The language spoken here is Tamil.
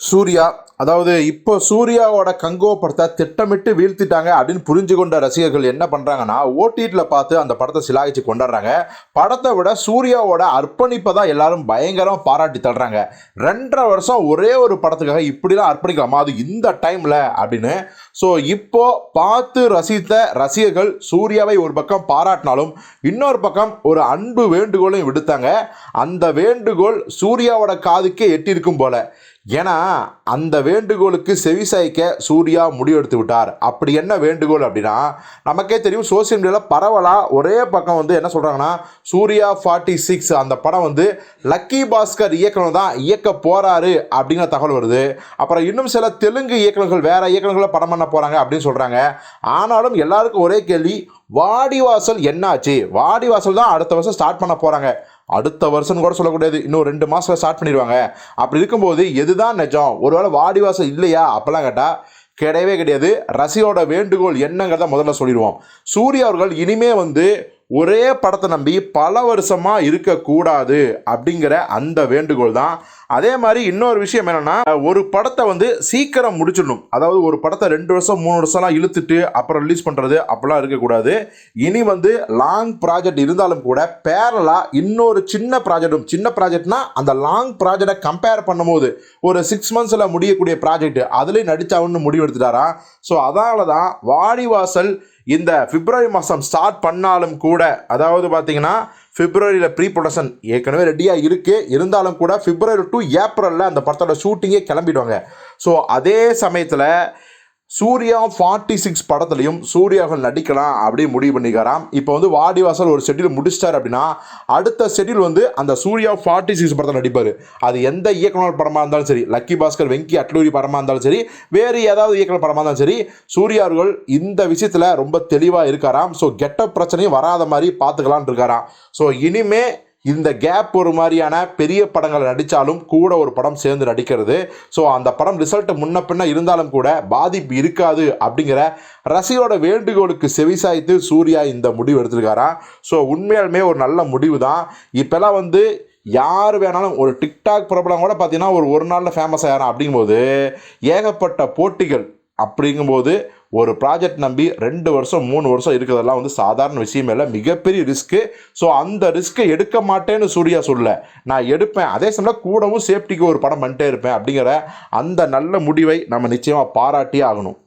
சூர்யா அதாவது இப்போ சூர்யாவோட கங்கோ படத்தை திட்டமிட்டு வீழ்த்திட்டாங்க அப்படின்னு புரிஞ்சு கொண்ட ரசிகர்கள் என்ன பண்ணுறாங்கன்னா ஓடிடியில் பார்த்து அந்த படத்தை சிலாகிச்சு கொண்டாடுறாங்க. படத்தை விட சூர்யாவோட அர்ப்பணிப்பை தான் எல்லாரும் பயங்கரமாக பாராட்டி தள்ளுறாங்க. ரெண்டரை வருஷம் ஒரே ஒரு படத்துக்காக இப்படிலாம் அர்ப்பணிக்கலாமா? அது இந்த டைமில் அப்படின்னு. ஸோ இப்போ பார்த்து ரசித்த ரசிகர்கள் சூர்யாவை ஒரு பக்கம் பாராட்டினாலும் இன்னொரு பக்கம் ஒரு அன்பு வேண்டுகோளையும் விடுத்தாங்க. அந்த வேண்டுகோள் சூர்யாவோட காதுக்கே எட்டியிருக்கும் போல. ஏன்னா அந்த வேண்டுகோளுக்கு செவிசாய்க்க சூர்யா முடிவெடுத்து விட்டார். அப்படி என்ன வேண்டுகோள் அப்படின்னா நமக்கே தெரியும் சோசியல் மீடியாவில் பரவலாக ஒரே பக்கம் வந்து என்ன சொல்கிறாங்கன்னா சூர்யா ஃபார்ட்டி சிக்ஸ் அந்த படம் வந்து லக்கி பாஸ்கர் இயக்குனர் தான் இயக்க போகிறாரு அப்படிங்கிற தகவல் வருது. அப்புறம் இன்னும் சில தெலுங்கு இயக்குனர்கள் வேறு இயக்குநர்களை படம் பண்ண போகிறாங்க அப்படின்னு சொல்கிறாங்க ஆனாலும் எல்லாருக்கும் ஒரே கேள்வி வாடிவாசல் என்னாச்சு? வாடிவாசல் தான் அடுத்த வருஷம் ஸ்டார்ட் பண்ண போகிறாங்க அடுத்த வருஷம்னு கூட சொல்லக்கூடாது. இன்னும் ரெண்டு மாதத்தில் ஸ்டார்ட் பண்ணிடுவாங்க. அப்படி இருக்கும்போது எதுதான் நிஜம்? ஒருவேளை வாடிவாசல் இல்லையா? அப்போல்லாம் கேட்டால் கிடையவே கிடையாது. ரசிகோட வேண்டுகோள் என்னங்கிறத முதல்ல சொல்லிடுவோம். சூர்யா அவர்கள் இனிமே வந்து ஒரே படத்தை நம்பி பல வருஷமாக இருக்கக்கூடாது அப்படிங்கிற அந்த வேண்டுகோள் தான். அதே மாதிரி இன்னொரு விஷயம் என்னென்னா ஒரு படத்தை வந்து சீக்கிரம் முடிச்சிடணும். அதாவது ஒரு படத்தை ரெண்டு வருஷம் மூணு வருஷம்லாம் இழுத்துட்டு அப்புறம் ரிலீஸ் பண்ணுறது அப்படிலாம் இருக்கக்கூடாது. இனி வந்து லாங் ப்ராஜெக்ட் இருந்தாலும் கூட பேரலாக இன்னொரு சின்ன ப்ராஜெக்டும் சின்ன ப்ராஜெக்ட்னா அந்த லாங் ப்ராஜெக்டை கம்பேர் பண்ணும்போது ஒரு சிக்ஸ் மந்த்ஸில் முடியக்கூடிய ப்ராஜெக்ட் அதுலேயும் நடிச்சாவுன்னு முடிவு எடுத்துட்டாரா ஸோ அதனால தான் வாடிவாசல் இந்த பிப்ரவரி மாதம் ஸ்டார்ட் பண்ணாலும் கூட அதாவது பார்த்தீங்கன்னா பிப்ரவரியில் ப்ரீ ப்ரொடக்ஷன் ஏற்கனவே ரெடியாக இருக்குது இருந்தாலும் கூட பிப்ரவரி டு ஏப்ரலில் அந்த படத்தோட ஷூட்டிங்கே கிளம்பிடுவாங்க. ஸோ அதே சமயத்தில் சூர்யா ஃபார்ட்டி சிக்ஸ் படத்துலையும் சூர்யாவில் நடிக்கலாம் அப்படின்னு முடிவு பண்ணிக்கிறாராம். இப்போ வந்து வாடிவாசல் ஒரு செட்டில் முடிச்சிட்டார் அப்படின்னா அடுத்த செட்டில் வந்து அந்த சூர்யா ஃபார்ட்டி சிக்ஸ் படத்தில் நடிப்பார். அது எந்த இயக்குனர் படமாக இருந்தாலும் சரி லக்கி பாஸ்கர் வெங்கி அட்லூரி படமாக இருந்தாலும் சரி வேறு ஏதாவது இயக்குனர் படமாக இருந்தாலும் சரி சூர்யா அவர்கள் இந்த விஷயத்தில் ரொம்ப தெளிவாக இருக்காராம். ஸோ கெட்ட பிரச்சனையும் வராத மாதிரி பார்த்துக்கலான் இருக்காராம். ஸோ இனிமேல் இந்த கேப் ஒரு மாதிரியான பெரிய படங்கள் நடித்தாலும் கூட ஒரு படம் சேர்ந்து நடிக்கிறது. ஸோ அந்த படம் ரிசல்ட் முன்ன பின்ன இருந்தாலும் கூட பாதிப்பு இருக்காது அப்படிங்கிற ரசிகரோட வேண்டுகோளுக்கு செவிசாய்த்து சூர்யா இந்த முடிவு எடுத்திருக்காராம் ஸோ உண்மையாலுமே ஒரு நல்ல முடிவு தான் இப்போல்லாம் வந்து யார் வேணாலும் ஒரு டிக்டாக் பிரபலம் கூட பார்த்தீங்கன்னா ஒரு ஒரு நாளில் ஃபேமஸ் ஆகிறான் அப்படிங்கும்போது ஏகப்பட்ட போட்டிகள் அப்படிங்கும்போது ஒரு ப்ராஜெக்ட் நம்பி ரெண்டு வருஷம் மூணு வருஷம் இருக்கிறதெல்லாம் வந்து சாதாரண விஷயம் இல்லை. மிகப்பெரிய ரிஸ்க்கு ஸோ அந்த ரிஸ்க்கை எடுக்க மாட்டேன்னு சூர்யா சொல்ல. நான் எடுப்பேன். அதே சமயம் கூடவும் சேஃப்டிக்கு ஒரு படம் பண்ணிட்டே இருப்பேன் அப்படிங்கிற அந்த நல்ல முடிவை நம்ம நிச்சயமாக பாராட்டியே ஆகணும்.